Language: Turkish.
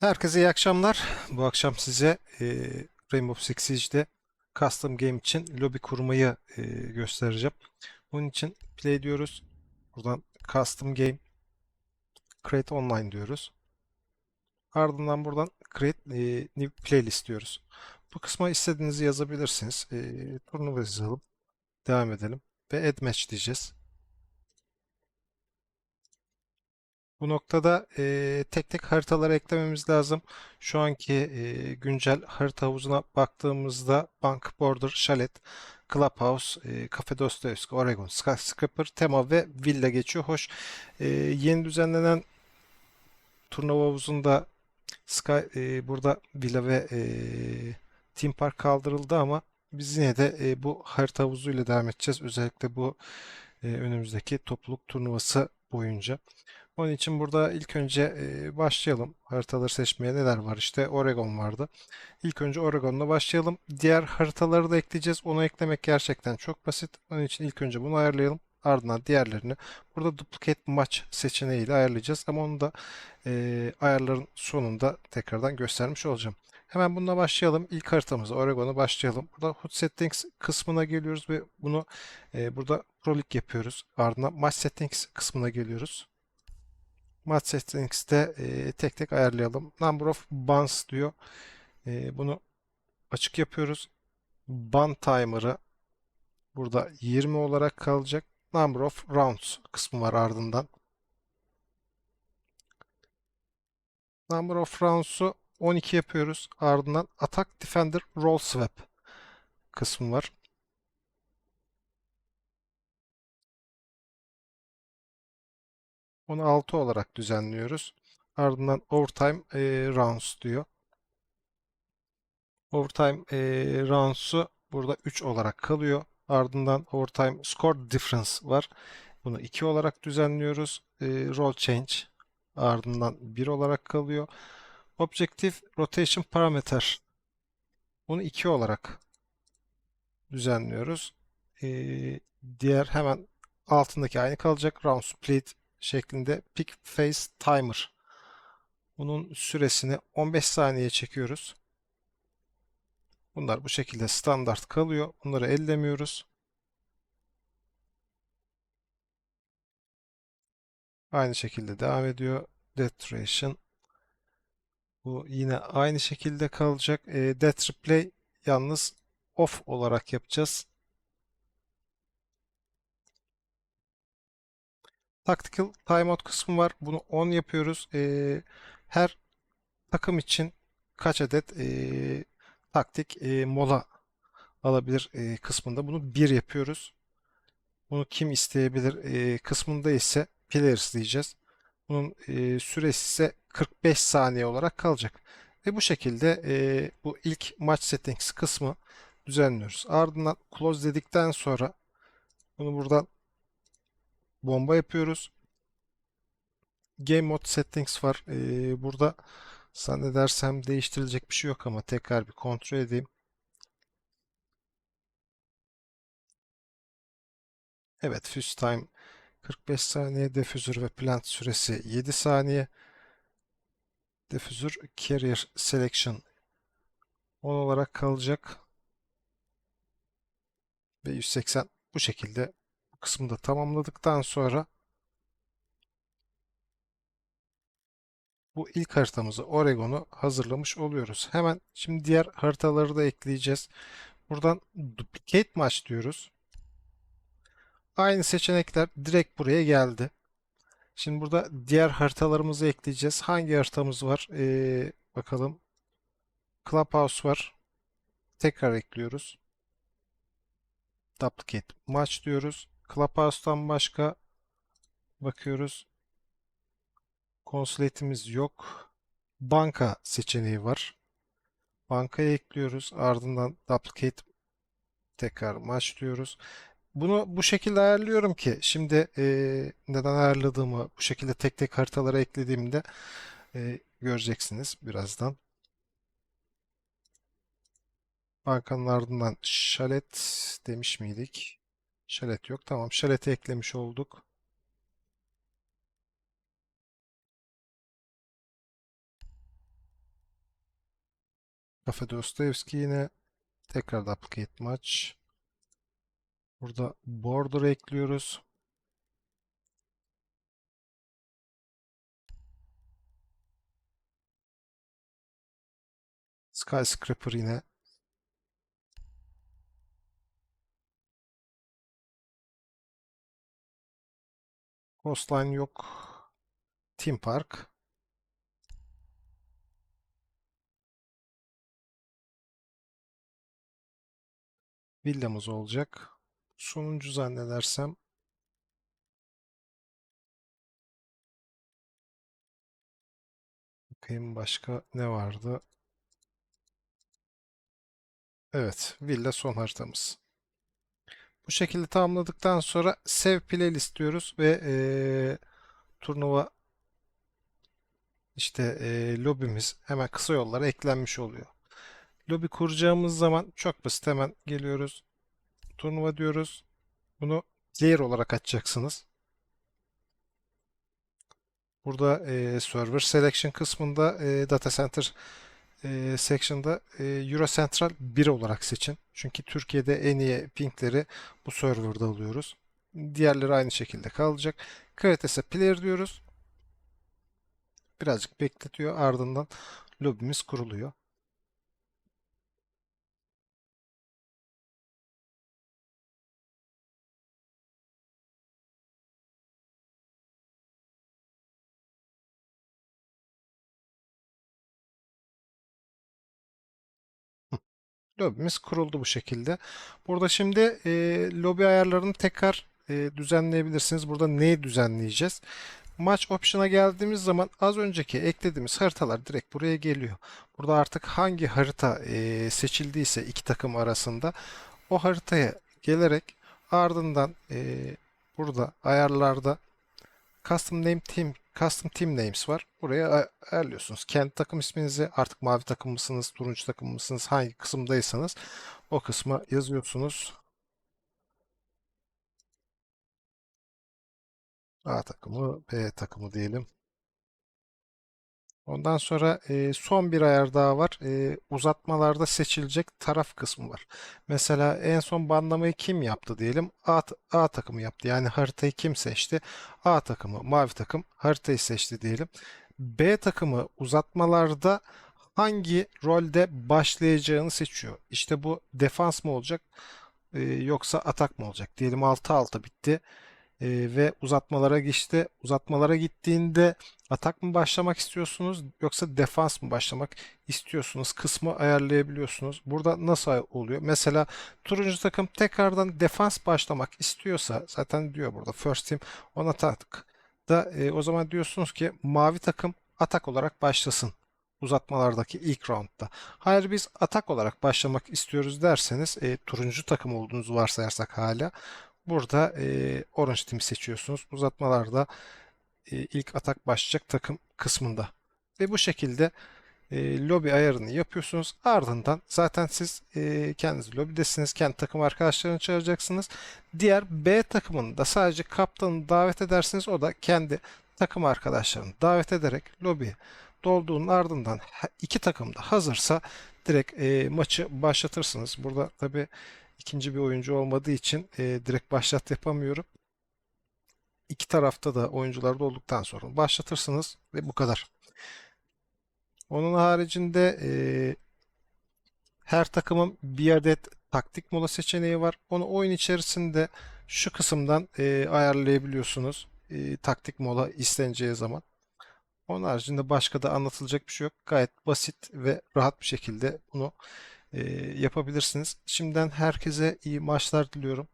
Herkese iyi akşamlar. Bu akşam size e, Rainbow Six Siege'de custom game için lobi kurmayı e, göstereceğim. Bunun için play diyoruz. Buradan custom game create online diyoruz. Ardından buradan create e, new playlist diyoruz. Bu kısma istediğinizi yazabilirsiniz. E, turnuva yazalım. Devam edelim. Ve add match diyeceğiz. Bu noktada e, tek tek haritaları eklememiz lazım. Şu anki e, güncel harita havuzuna baktığımızda Bank, Border, Chalet, Clubhouse, e, Cafe Dostoyevski, Oregon, Skyscraper, Tema ve Villa geçiyor. Hoş e, yeni düzenlenen turnuva havuzunda Sky, e, burada Villa ve e, Team Park kaldırıldı ama biz yine de e, bu harita havuzuyla devam edeceğiz. Özellikle bu e, önümüzdeki topluluk turnuvası boyunca. Onun için burada ilk önce e, başlayalım. Haritaları seçmeye neler var? İşte Oregon vardı. İlk önce Oregon'la başlayalım. Diğer haritaları da ekleyeceğiz. Onu eklemek gerçekten çok basit. Onun için ilk önce bunu ayarlayalım. Ardından diğerlerini burada duplicate maç seçeneğiyle ayarlayacağız. Ama onu da e, ayarların sonunda tekrardan göstermiş olacağım. Hemen bununla başlayalım. İlk haritamıza Oregon'a başlayalım. Burada HUD Settings kısmına geliyoruz ve bunu e, burada Pro League yapıyoruz. Ardından Match Settings kısmına geliyoruz. Match Settings'te e, tek tek ayarlayalım. Number of bans diyor. E, bunu açık yapıyoruz. Ban timer'ı burada 20 olarak kalacak. Number of rounds kısmı var ardından. Number of rounds'u 12 yapıyoruz. Ardından Attack Defender Roll Swap kısmı var. Onu 6 olarak düzenliyoruz. Ardından Overtime e, Rounds diyor. Overtime e, rounds'u burada 3 olarak kalıyor. Ardından overtime score difference var. Bunu 2 olarak düzenliyoruz. E, roll change ardından 1 olarak kalıyor. Objective rotation parameter bunu 2 olarak düzenliyoruz. E, diğer hemen altındaki aynı kalacak. Round split şeklinde pick phase timer. Bunun süresini 15 saniye çekiyoruz. Bunlar bu şekilde standart kalıyor. Bunları ellemiyoruz. Aynı şekilde devam ediyor. Death Duration. Bu yine aynı şekilde kalacak. E, Death Replay yalnız off olarak yapacağız. Tactical Timeout kısmı var. Bunu on yapıyoruz. E, her takım için kaç adet e, taktik e, mola alabilir e, kısmında bunu 1 yapıyoruz. Bunu kim isteyebilir e, kısmında ise players diyeceğiz. Bunun e, süresi ise 45 saniye olarak kalacak. Ve bu şekilde e, bu ilk match settings kısmı düzenliyoruz. Ardından close dedikten sonra bunu buradan bomba yapıyoruz. Game mode settings var. E, burada zannedersem değiştirilecek bir şey yok ama tekrar bir kontrol edeyim. Evet, fuse time 45 saniye, defüzör ve plant süresi 7 saniye. Defüzör carrier selection 10 olarak kalacak. Ve 180 bu şekilde bu kısmı da tamamladıktan sonra bu ilk haritamızı Oregon'u hazırlamış oluyoruz. Hemen şimdi diğer haritaları da ekleyeceğiz. Buradan duplicate maç diyoruz. Aynı seçenekler direkt buraya geldi. Şimdi burada diğer haritalarımızı ekleyeceğiz. Hangi haritamız var? Ee, bakalım. Clubhouse var. Tekrar ekliyoruz. Duplicate maç diyoruz. Clubhouse'tan başka bakıyoruz. Consulate'imiz yok. Banka seçeneği var. Bankaya ekliyoruz. Ardından duplicate tekrar maç diyoruz. Bunu bu şekilde ayarlıyorum ki şimdi e, neden ayarladığımı bu şekilde tek tek haritalara eklediğimde e, göreceksiniz birazdan. Bankanın ardından şalet demiş miydik? Şalet yok. Tamam şaleti eklemiş olduk. Cafe Dostoyevski yine tekrar duplicate maç. Burada border ekliyoruz. Skyscraper yine Coastline yok. Team Park. Villamız olacak. Sonuncu zannedersem bakayım başka ne vardı? Evet, villa son haritamız. Bu şekilde tamamladıktan sonra Save Playlist diyoruz ve eee, turnuva işte eee, lobimiz hemen kısa yollara eklenmiş oluyor. Lobi kuracağımız zaman çok basit hemen geliyoruz. Turnuva diyoruz. Bunu player olarak açacaksınız. Burada eee, Server Selection kısmında eee, Data Center eee, section'da eee, Euro Central 1 olarak seçin. Çünkü Türkiye'de en iyi pingleri bu serverda alıyoruz. Diğerleri aynı şekilde kalacak. A player diyoruz. Birazcık bekletiyor. Ardından lobimiz kuruluyor. Lobimiz kuruldu bu şekilde. Burada şimdi e, lobi ayarlarını tekrar e, düzenleyebilirsiniz. Burada neyi düzenleyeceğiz? Maç option'a geldiğimiz zaman az önceki eklediğimiz haritalar direkt buraya geliyor. Burada artık hangi harita e, seçildiyse iki takım arasında o haritaya gelerek ardından e, burada ayarlarda Custom Name Team, Custom Team Names var. Buraya ay- ayarlıyorsunuz. Kendi takım isminizi artık mavi takım mısınız, turuncu takım mısınız, hangi kısımdaysanız o kısma yazıyorsunuz. A takımı, B takımı diyelim. Ondan sonra e, son bir ayar daha var. E, uzatmalarda seçilecek taraf kısmı var. Mesela en son banlamayı kim yaptı diyelim. A, A takımı yaptı. Yani haritayı kim seçti? A takımı, mavi takım haritayı seçti diyelim. B takımı uzatmalarda hangi rolde başlayacağını seçiyor. İşte bu defans mı olacak e, yoksa atak mı olacak? Diyelim 6-6 bitti. Ee, ve uzatmalara geçti. Uzatmalara gittiğinde atak mı başlamak istiyorsunuz yoksa defans mı başlamak istiyorsunuz kısmı ayarlayabiliyorsunuz. Burada nasıl oluyor? Mesela turuncu takım tekrardan defans başlamak istiyorsa zaten diyor burada first team on attack da e, o zaman diyorsunuz ki mavi takım atak olarak başlasın uzatmalardaki ilk roundda. Hayır biz atak olarak başlamak istiyoruz derseniz e, turuncu takım olduğunuzu varsayarsak hala Burada e, Orange Team'i seçiyorsunuz. Uzatmalarda e, ilk atak başlayacak takım kısmında. Ve bu şekilde e, lobi ayarını yapıyorsunuz. Ardından zaten siz e, kendiniz lobidesiniz. Kendi takım arkadaşlarını çağıracaksınız. Diğer B takımını da sadece kaptanı davet edersiniz. O da kendi takım arkadaşlarını davet ederek lobi dolduğunun ardından iki takım da hazırsa direkt e, maçı başlatırsınız. Burada tabi ikinci bir oyuncu olmadığı için e, direkt başlat yapamıyorum. İki tarafta da oyuncular olduktan sonra başlatırsınız ve bu kadar. Onun haricinde e, her takımın bir adet taktik mola seçeneği var. Onu oyun içerisinde şu kısımdan e, ayarlayabiliyorsunuz. E, taktik mola isteneceği zaman. Onun haricinde başka da anlatılacak bir şey yok. Gayet basit ve rahat bir şekilde bunu yapabilirsiniz. Şimdiden herkese iyi maçlar diliyorum.